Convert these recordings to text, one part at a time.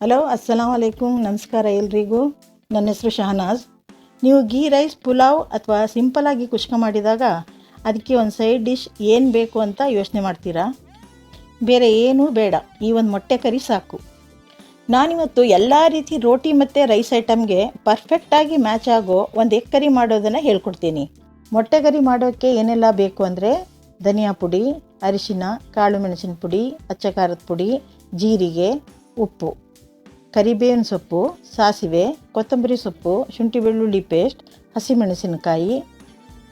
Hello ಅಸ್ಸಲಾಮ್ ಅಲೈಕುಮ್ ನಮಸ್ಕಾರ ಎಲ್ರಿಗೂ. ನನ್ನ ಹೆಸರು ಶಹನಾಜ್. ನೀವು ಗೀ ರೈಸ್, ಪುಲಾವ್ ಅಥವಾ ಸಿಂಪಲಾಗಿ ಕುಷ್ಕ ಮಾಡಿದಾಗ ಅದಕ್ಕೆ ಒಂದು ಸೈಡ್ ಡಿಶ್ ಏನು ಬೇಕು ಅಂತ ಯೋಚನೆ ಮಾಡ್ತೀರಾ? ಬೇರೆ ಏನೂ ಬೇಡ. ಈ ಒಂದು ಮೊಟ್ಟೆ ಕರಿ ಸಾಕು. ನಾನಿವತ್ತು ಎಲ್ಲ ರೀತಿ ರೋಟಿ ಮತ್ತು ರೈಸ್ ಐಟಮ್ಗೆ ಪರ್ಫೆಕ್ಟಾಗಿ ಮ್ಯಾಚ್ ಆಗೋ ಒಂದು ಎಕ್ಕರಿ ಮಾಡೋದನ್ನು ಹೇಳ್ಕೊಡ್ತೀನಿ. ಮೊಟ್ಟೆ ಕರಿ ಮಾಡೋಕ್ಕೆ ಏನೆಲ್ಲ ಬೇಕು ಅಂದರೆ ಧನಿಯಾ ಪುಡಿ, ಅರಿಶಿನ, ಕಾಳು ಮೆಣಸಿನ ಪುಡಿ, ಅಚ್ಚ ಖಾರದ ಪುಡಿ, ಜೀರಿಗೆ, ಉಪ್ಪು. ಕರಿಬೇವಿನ ಸೊಪ್ಪು, ಸಾಸಿವೆ, ಕೊತ್ತಂಬರಿ ಸೊಪ್ಪು, ಶುಂಠಿ ಬೆಳ್ಳುಳ್ಳಿ ಪೇಸ್ಟ್, ಹಸಿಮೆಣಸಿನಕಾಯಿ,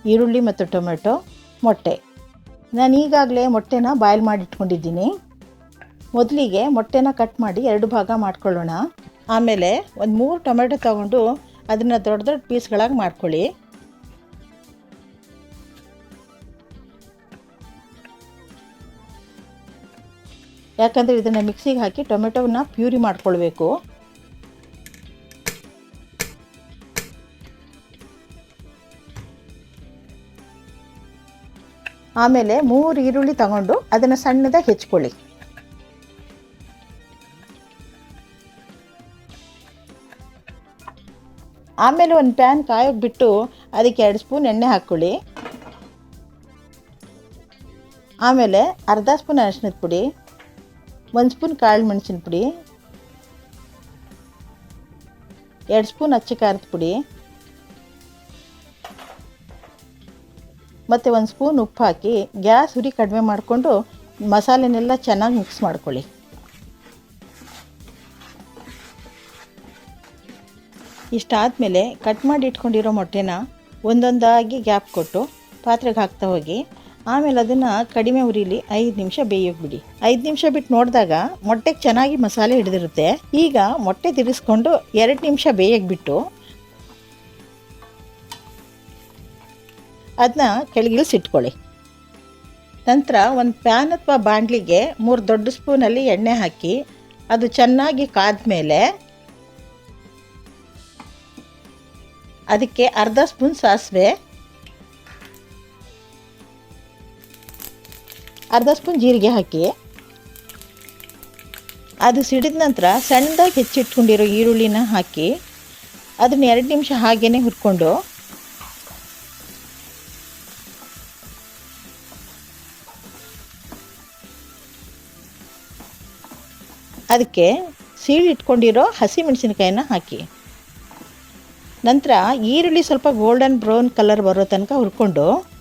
ಈರುಳ್ಳಿ ಮತ್ತು ಟೊಮೆಟೊ, ಮೊಟ್ಟೆ. ನಾನು ಈಗಾಗಲೇ ಮೊಟ್ಟೆನ ಬಾಯ್ಲ್ ಮಾಡಿಟ್ಕೊಂಡಿದ್ದೀನಿ. ಮೊದಲಿಗೆ ಮೊಟ್ಟೆನ ಕಟ್ ಮಾಡಿ ಎರಡು ಭಾಗ ಮಾಡ್ಕೊಳ್ಳೋಣ. ಆಮೇಲೆ ಒಂದು ಮೂರು ಟೊಮೆಟೊ ತಗೊಂಡು ಅದನ್ನು ದೊಡ್ಡ ದೊಡ್ಡ ಪೀಸ್ಗಳಾಗಿ ಮಾಡ್ಕೊಳ್ಳಿ. ಯಾಕಂದರೆ ಇದನ್ನು ಮಿಕ್ಸಿಗೆ ಹಾಕಿ ಟೊಮೆಟೊನ ಪ್ಯೂರಿ ಮಾಡ್ಕೊಳ್ಬೇಕು. ಆಮೇಲೆ ಮೂರು ಈರುಳ್ಳಿ ತಗೊಂಡು ಅದನ್ನು ಸಣ್ಣದಾಗಿ ಹೆಚ್ಕೊಳ್ಳಿ. ಆಮೇಲೆ ಒಂದು ಪ್ಯಾನ್ ಕಾಯೋಕೆ ಬಿಟ್ಟು ಅದಕ್ಕೆ ಎರಡು ಸ್ಪೂನ್ ಎಣ್ಣೆ ಹಾಕ್ಕೊಳ್ಳಿ. ಆಮೇಲೆ ಅರ್ಧ ಸ್ಪೂನ್ ಅರಿಶಿನದ ಪುಡಿ ಒಂದು ಸ್ಪೂನ್ ಕಾಳು ಮೆಣಸಿನ ಪುಡಿ, ಎರಡು ಸ್ಪೂನ್ ಅಚ್ಚ ಖಾರದ ಪುಡಿ, ಮತ್ತು ಒಂದು ಸ್ಪೂನ್ ಉಪ್ಪು ಹಾಕಿ ಗ್ಯಾಸ್ ಉರಿ ಕಡಿಮೆ ಮಾಡಿಕೊಂಡು ಮಸಾಲೆನೆಲ್ಲ ಚೆನ್ನಾಗಿ ಮಿಕ್ಸ್ ಮಾಡ್ಕೊಳ್ಳಿ. ಇಷ್ಟಾದಮೇಲೆ ಕಟ್ ಮಾಡಿ ಇಟ್ಕೊಂಡಿರೋ ಮೊಟ್ಟೆನ ಒಂದೊಂದಾಗಿ ಗ್ಯಾಪ್ ಕೊಟ್ಟು ಪಾತ್ರೆಗೆ ಹಾಕ್ತಾ ಹೋಗಿ. ಆಮೇಲೆ ಅದನ್ನು ಕಡಿಮೆ ಉರಿಲಿ ಐದು ನಿಮಿಷ ಬೇಯೋಕೆ ಬಿಡಿ ಐದು ನಿಮಿಷ ಬಿಟ್ಟು ನೋಡಿದಾಗ ಮೊಟ್ಟೆಗೆ ಚೆನ್ನಾಗಿ ಮಸಾಲೆ ಹಿಡಿದಿರುತ್ತೆ. ಈಗ ಮೊಟ್ಟೆ ತಿರುಸ್ಕೊಂಡು ಎರಡು ನಿಮಿಷ ಬೇಯಕ್ಕೆ ಬಿಟ್ಟು ಅದನ್ನ ಕೆಳಗಿಳಿಸಿಟ್ಕೊಳ್ಳಿ ನಂತರ ಒಂದು ಪ್ಯಾನ್ ಅಥವಾ ಬಾಣಲಿಗೆ ಮೂರು ದೊಡ್ಡ ಸ್ಪೂನಲ್ಲಿ ಎಣ್ಣೆ ಹಾಕಿ ಅದು ಚೆನ್ನಾಗಿ ಕಾದ ಮೇಲೆ ಅದಕ್ಕೆ ಅರ್ಧ ಸ್ಪೂನ್ ಸಾಸಿವೆ ಅರ್ಧ ಸ್ಪೂನ್ ಜೀರಿಗೆ ಹಾಕಿ. ಅದು ಸಿಡಿದ ನಂತರ ಸಣ್ಣದಾಗಿ ಹೆಚ್ಚಿಟ್ಕೊಂಡಿರೋ ಈರುಳ್ಳಿನ ಹಾಕಿ ಅದನ್ನ ಎರಡು ನಿಮಿಷ ಹಾಗೇ ಹುರ್ಕೊಂಡು. ಅದಕ್ಕೆ ಸೀಳಿಟ್ಕೊಂಡಿರೋ ಹಸಿ ಮೆಣಸಿನಕಾಯಿನ ಹಾಕಿ. ನಂತರ ಈರುಳ್ಳಿ ಸ್ವಲ್ಪ ಗೋಲ್ಡನ್ ಬ್ರೌನ್ ಕಲರ್ ಬರೋ ತನಕ ಹುರ್ಕೊಂಡು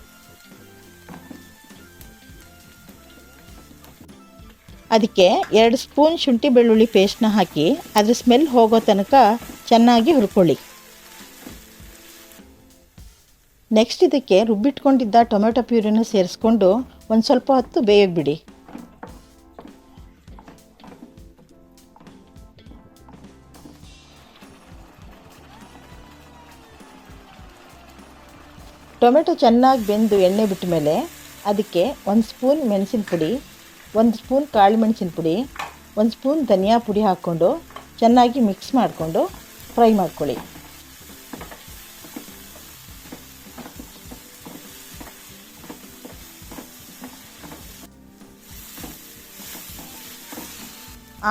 ಅದಕ್ಕೆ ಎರಡು ಸ್ಪೂನ್ ಶುಂಠಿ ಬೆಳ್ಳುಳ್ಳಿ ಪೇಸ್ಟ್ನ ಹಾಕಿ ಅದರ ಸ್ಮೆಲ್ ಹೋಗೋ ತನಕ ಚೆನ್ನಾಗಿ ಹುರ್ಕೊಳ್ಳಿ. ನೆಕ್ಸ್ಟ್ ಇದಕ್ಕೆ ರುಬ್ಬಿಟ್ಕೊಂಡಿದ್ದ ಟೊಮೆಟೊ ಪ್ಯೂರಿನ ಸೇರಿಸ್ಕೊಂಡು ಒಂದು ಸ್ವಲ್ಪ ಹೊತ್ತು ಬೇಯಕ್ಕೆ ಬಿಡಿ ಟೊಮೆಟೊ ಚೆನ್ನಾಗಿ ಬೆಂದು ಎಣ್ಣೆ ಬಿಟ್ಟ ಮೇಲೆ ಅದಕ್ಕೆ ಒಂದು ಸ್ಪೂನ್ ಮೆಣಸಿನ ಪುಡಿ ಒಂದು ಸ್ಪೂನ್ ಕಾಳು ಮೆಣಸಿನ ಪುಡಿ, ಒಂದು ಸ್ಪೂನ್ ಧನಿಯಾ ಪುಡಿ ಹಾಕ್ಕೊಂಡು ಚೆನ್ನಾಗಿ ಮಿಕ್ಸ್ ಮಾಡಿಕೊಂಡು ಫ್ರೈ ಮಾಡ್ಕೊಳ್ಳಿ.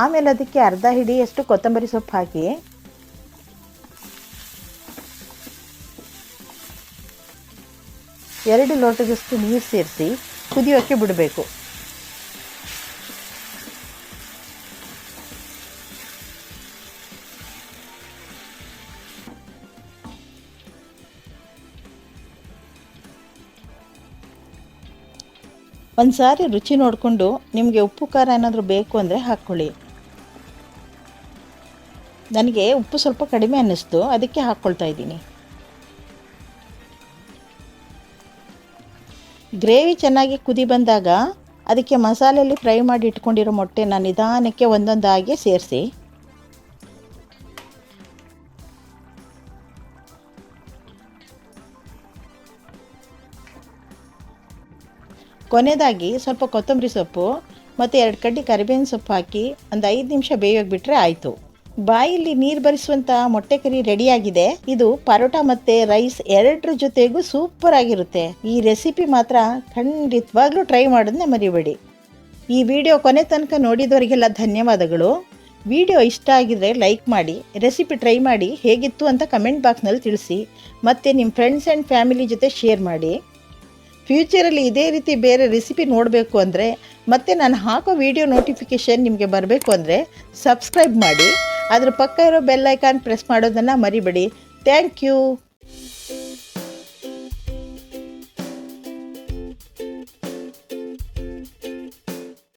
ಆಮೇಲೆ ಅದಕ್ಕೆ ಅರ್ಧ ಹಿಡಿಯಷ್ಟು ಕೊತ್ತಂಬರಿ ಸೊಪ್ಪು ಹಾಕಿ. ಎರಡು ಲೋಟದಷ್ಟು ನೀರು ಸೇರಿಸಿ ಕುದಿಯೋಕ್ಕೆ ಬಿಡಬೇಕು. ಒಂದು ಸಾರಿ ರುಚಿ ನೋಡಿಕೊಂಡು ನಿಮಗೆ ಉಪ್ಪು ಖಾರ ಏನಾದರೂ ಬೇಕು ಅಂದರೆ ಹಾಕ್ಕೊಳ್ಳಿ. ನನಗೆ ಉಪ್ಪು ಸ್ವಲ್ಪ ಕಡಿಮೆ ಅನ್ನಿಸ್ತು, ಅದಕ್ಕೆ ಹಾಕ್ಕೊಳ್ತಾ ಇದ್ದೀನಿ. ಗ್ರೇವಿ ಚೆನ್ನಾಗಿ ಕುದಿ ಬಂದಾಗ ಅದಕ್ಕೆ ಮಸಾಲೆಯಲ್ಲಿ ಫ್ರೈ ಮಾಡಿ ಇಟ್ಕೊಂಡಿರೋ ಮೊಟ್ಟೆನ ನಿಧಾನಕ್ಕೆ ಒಂದೊಂದಾಗಿ ಸೇರಿಸಿ. ಕೊನೆಯದಾಗಿ ಸ್ವಲ್ಪ ಕೊತ್ತಂಬರಿ ಸೊಪ್ಪು ಮತ್ತು ಎರಡು ಕಡ್ಡಿ ಕರಿಬೇವಿನ ಸೊಪ್ಪು ಹಾಕಿ ಒಂದು ಐದು ನಿಮಿಷ ಬೇಯೋಗಿ ಬಿಟ್ಟರೆ ಆಯಿತು. ಬಾಯಲ್ಲಿ ನೀರು ಬರಿಸುವಂಥ ಮೊಟ್ಟೆ ಕರಿ ರೆಡಿಯಾಗಿದೆ. ಇದು ಪರೋಟ ಮತ್ತು ರೈಸ್ ಎರಡರ ಜೊತೆಗೂ ಸೂಪರ್ ಆಗಿರುತ್ತೆ. ಈ ರೆಸಿಪಿ ಮಾತ್ರ ಖಂಡಿತವಾಗ್ಲೂ ಟ್ರೈ ಮಾಡೋದನ್ನ ಮರಿಬೇಡಿ. ಈ ವಿಡಿಯೋ ಕೊನೆ ತನಕ ನೋಡಿದವರಿಗೆಲ್ಲ ಧನ್ಯವಾದಗಳು. ವಿಡಿಯೋ ಇಷ್ಟ ಆಗಿದ್ರೆ ಲೈಕ್ ಮಾಡಿ, ರೆಸಿಪಿ ಟ್ರೈ ಮಾಡಿ ಹೇಗಿತ್ತು ಅಂತ ಕಮೆಂಟ್ ಬಾಕ್ಸ್ನಲ್ಲಿ ತಿಳಿಸಿ, ಮತ್ತು ನಿಮ್ಮ ಫ್ರೆಂಡ್ಸ್ ಆ್ಯಂಡ್ ಫ್ಯಾಮಿಲಿ ಜೊತೆ ಶೇರ್ ಮಾಡಿ. ಫ್ಯೂಚರಲ್ಲಿ ಇದೇ ರೀತಿ ಬೇರೆ ರೆಸಿಪಿ ನೋಡಬೇಕು ಅಂದರೆ ಮತ್ತು ನಾನು ಹಾಕೋ ವಿಡಿಯೋ ನೋಟಿಫಿಕೇಷನ್ ನಿಮಗೆ ಬರಬೇಕು ಅಂದರೆ ಸಬ್ಸ್ಕ್ರೈಬ್ ಮಾಡಿ. ಅದರ ಪಕ್ಕ ಇರೋ ಐಕಾನ್ ಪ್ರೆಸ್ ಮಾಡೋದನ್ನು ಮರಿಬೇಡಿ. Thank you